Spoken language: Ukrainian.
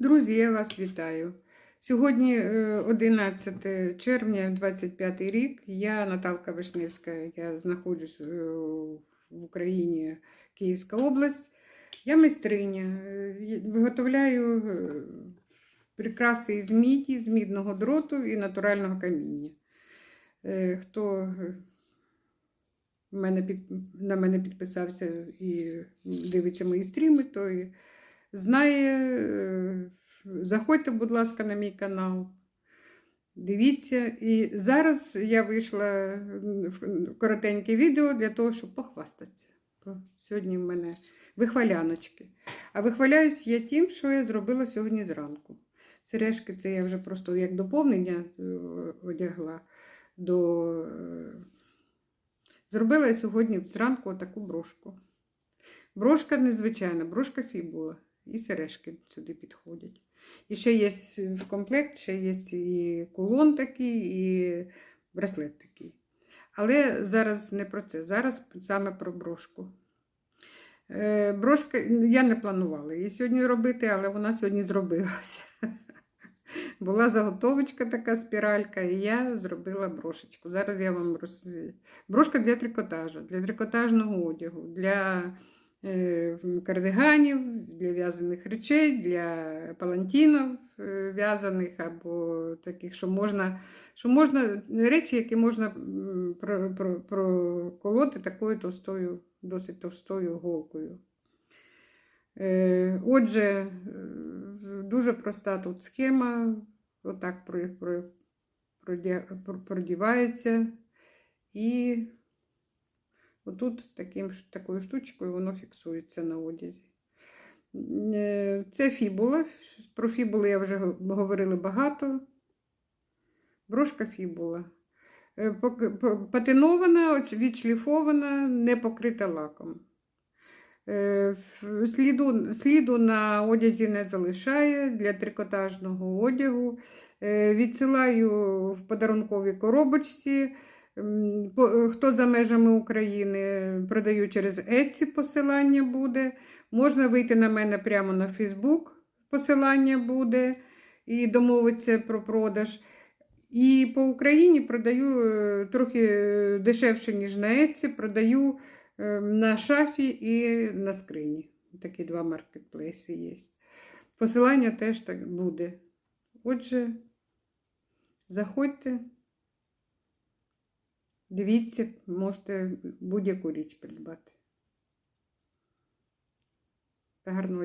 Друзі, я вас вітаю. Сьогодні е, 11 червня, 25 рік. Я Наталка Вишневська, я знаходжусь е, в Україні, Київська область. Я майстриня. Е, Виготовляю е, прикраси із міді, з мідного дроту і натурального каміння. Е, Хто е, на мене підписався і дивиться мої стріми, той знає. е, Заходьте, будь ласка, на мій канал. Дивіться. І зараз я вийшла в коротеньке відео для того, щоб похвастатися. Сьогодні в мене вихваляночки. А вихваляюсь я тим, що я зробила сьогодні зранку. Сережки це я вже просто як доповнення е, одягла. До... е, Зробила я сьогодні зранку таку брошку. Брошка незвичайна, брошка фібула. І сережки сюди підходять. І ще є в комплект, ще є і кулон такий, і браслет такий. Але зараз не про це, зараз саме про брошку. Е, Брошка я не планувала її сьогодні робити, але вона сьогодні зробилася. Була заготовочка така спіралька, і я зробила брошечку. Зараз я вам роз... Брошка для трикотажу, для трикотажного одягу, для кардиганів, для в'язаних речей, для палантінів е, в'язаних або таких, що можна, що можна речі, які можна проколоти такою товстою, досить товстою голкою. Е, Отже, е, дуже проста тут схема, отак продівається. І отут таким, такою штучкою воно фіксується на одязі. Е, Це фібула. Про фібули я вже говорила багато. Брошка фібула. Е, Патинована, відшліфована, не покрита лаком. Е, Сліду, сліду на одязі не залишає для трикотажного одягу. Відсилаю в подарунковій коробочці. Е, Хто за межами України продаю через Etsy посилання буде. Можна вийти на мене прямо на Фейсбук, посилання буде і домовитися про продаж. І по Україні продаю е, трохи е, дешевше, ніж на Etsy, продаю е, на шафі і на скрині. Такі два маркетплейси є. Посилання теж так буде. Отже, заходьте, дивіться, можете будь-яку річ придбати. Гарного